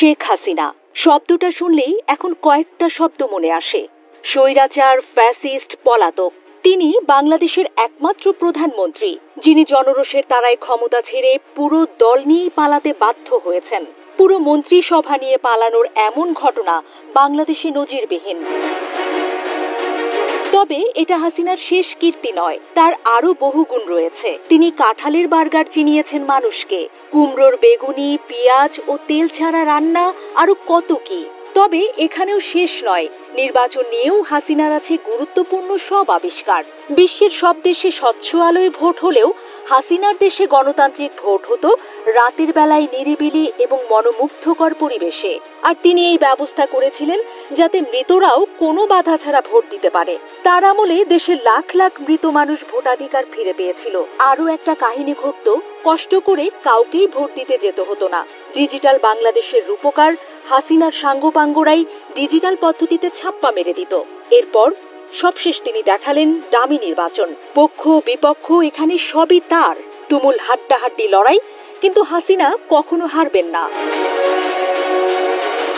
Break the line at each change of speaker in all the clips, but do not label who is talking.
শেখ হাসিনা। শব্দটা শুনলেই এখন কয়েকটা শব্দ মনে আসে। স্বৈরাচার, ফ্যাসিস্ট, পলাতক। তিনি বাংলাদেশের একমাত্র প্রধানমন্ত্রী, যিনি জনরোষের তারায় ক্ষমতা ছেড়ে পুরো দল নিয়েই পালাতে বাধ্য হয়েছেন। পুরো মন্ত্রিসভা নিয়ে পালানোর এমন ঘটনা বাংলাদেশে নজিরবিহীন। তবে এটা হাসিনার শেষ কীর্তি নয়, তার আরও বহু গুণ রয়েছে। তিনি কাঁঠালের বার্গার চিনিয়েছেন মানুষকে। কুমড়োর বেগুনি, পেঁয়াজ ও তেল ছাড়া রান্না আরও কত কি? তবে এখানেও শেষ নয়। নির্বাচন নিয়েও হাসিনার আছে গুরুত্বপূর্ণ সব আবিষ্কার। বিশ্বের সব দেশে স্বচ্ছ আলোয় ভোট হলেও হাসিনার দেশে গণতান্ত্রিক ভোট হতো রাতের বেলায় নিরিবিলি এবং মনোমুগ্ধকর পরিবেশে। আর তিনি এই ব্যবস্থা করেছিলেন যাতে মৃতরাও কোনো বাধা ছাড়া ভোট দিতে পারে। তার আমলে দেশের লাখ লাখ মৃত মানুষ ভোটাধিকার ফিরে পেয়েছিল। আরও একটা কাহিনী ঘটত, কষ্ট করে কাউকেই ভোট দিতে যেতে হতো না। ডিজিটাল বাংলাদেশের রূপকার হাসিনার সাঙ্গপাঙ্গরাই ডিজিটাল পদ্ধতিতে ছাপ্পা মেরে দিত। এরপর সবশেষ তিনি দেখালেন দামি নির্বাচন। পক্ষ, বিপক্ষ, এখানে সবই তার। তুমুল হাড্ডাহাড্ডি লড়াই, কিন্তু হাসিনা কখনো হারবেন না।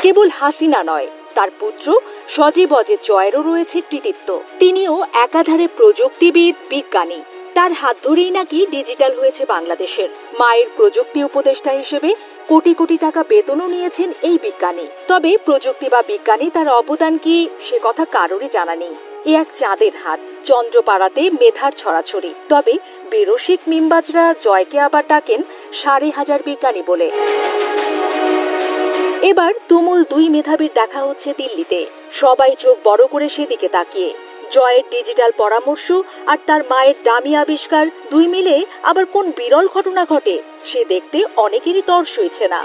কেবল হাসিনা নয়, তার পুত্র সজীব অজের জয়েরও রয়েছে কৃতিত্ব। তিনিও একাধারে প্রযুক্তিবিদ, বিজ্ঞানী। তার হাত ধরেই নাকি ডিজিটাল হয়েছে বাংলাদেশের। মায়ের প্রযুক্তি উপদেষ্টা হিসেবে কোটি কোটি টাকা বেতনও নিয়েছেন এই বিজ্ঞানী। তবে প্রযুক্তি বা বিজ্ঞানী তার অবদান কি সে কথা কারোরই জানা নেই। এ এক চাঁদের হাত চন্দ্র পাড়াতে মেধার ছড়াছড়ি। তবে বেরসিক মিমবাজরা জয়কে আবার ডাকেন সাড়ে হাজার বিজ্ঞানী বলে। এবার তুমুল দুই মেধাবীর দেখা হচ্ছে দিল্লিতে। সবাই চোখ বড় করে সেদিকে তাকিয়ে। জয়ের ডিজিটাল পরামর্শ আর তার মায়ের দামি আবিষ্কার দুই মিলে আবার কোন বিরল ঘটনা ঘটে, সে দেখতে অনেকেরই তর হয়েছে না।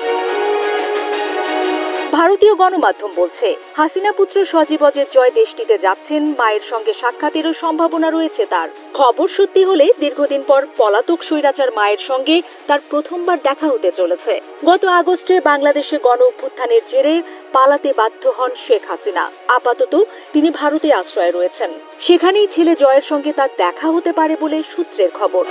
ভারতীয় গণমাধ্যম বলছে, হাসিনা পুত্র সজীব অজের জয় দেশটিতে যাচ্ছেন, মায়ের সঙ্গে সাক্ষাতেরও সম্ভাবনা রয়েছে তার। খবর সত্যি হলে দীর্ঘদিন পর পলাতক স্বৈরাচার মায়ের সঙ্গে তার প্রথমবার দেখা হতে চলেছে। গত আগস্টে বাংলাদেশে গণ অভ্যুত্থানের জেরে পালাতে বাধ্য হন শেখ হাসিনা। আপাতত তিনি ভারতে আশ্রয়ে রয়েছেন। সেখানেই ছেলে জয়ের সঙ্গে তার দেখা হতে পারে বলে সূত্রের খবর।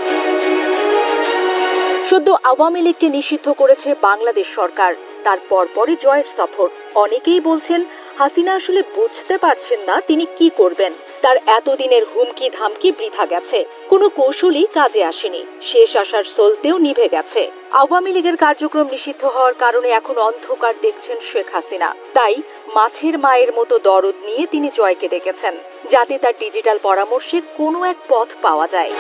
সদ্য আওয়ামী লীগকে নিষিদ্ধ করেছে বাংলাদেশ সরকার। তার পরপরই জয়ের সফর। অনেকেই বলছেন, হাসিনা আসলে বুঝতে পারছেন না তিনি কি করবেন। তার এতদিনের হুমকি ধামকি বৃথা গেছে। কোনো কৌশলই কাজে আসেনি। শেষ আসার সলতেও নিভে গেছে। আওয়ামী লীগের কার্যক্রম নিষিদ্ধ হওয়ার কারণে এখন অন্ধকার দেখছেন শেখ হাসিনা। তাই মাছের মায়ের মতো দরদ নিয়ে তিনি জয়কে ডেকেছেন। যাতে তার ডিজিটাল পরামর্শে কোনো এক পথ পাওয়া যায়।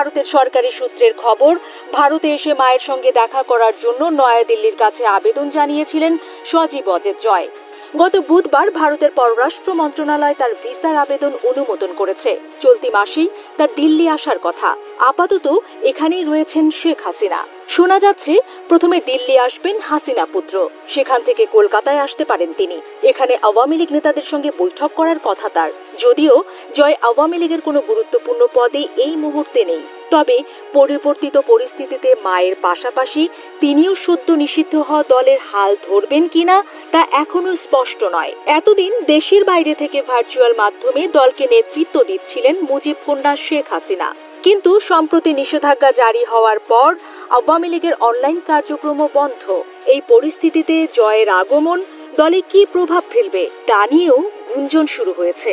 ভারতের সরকারি সূত্রের খবর, ভারতে এসে মায়ের সঙ্গে দেখা করার জন্য নয়াদিল্লির কাছে আবেদন জানিয়েছিলেন সজীব অজিত জয়। গত বুধবার ভারতের পররাষ্ট্র মন্ত্রণালয় তার ভিসার আবেদন অনুমোদন করেছে। চলতি মাসেই তার দিল্লি আসার কথা। আপাতত এখানেই রয়েছেন শেখ হাসিনা। শোনা যাচ্ছে, প্রথমে দিল্লি আসবেন হাসিনা পুত্র। সেখান থেকে কলকাতায় আসতে পারেন তিনি। এখানে আওয়ামী লীগ নেতাদের সঙ্গে বৈঠক করার কথা তার। যদিও জয় আওয়ামী লীগের কোনো গুরুত্বপূর্ণ পদে এই মুহূর্তে নেই। তবে পরিবর্তিত পরিস্থিতিতে মায়ের পাশাপাশি তিনিও সদ্য নিষিদ্ধ হওয়া দলের হাল ধরবেন কিনা তা এখনও স্পষ্ট নয়। এতদিন দেশের বাইরে থেকে ভার্চুয়াল মাধ্যমে দলকে নেতৃত্ব দিচ্ছিলেন মুজিব কন্যা শেখ হাসিনা। কিন্তু সম্প্রতি নিষেধাজ্ঞা জারি হওয়ার পর আওয়ামী লীগের অনলাইন কার্যক্রম বন্ধ। এই পরিস্থিতিতে জয়ের আগমন, দলে কি প্রভাব ফেলবে তা নিয়েও গুঞ্জন শুরু হয়েছে।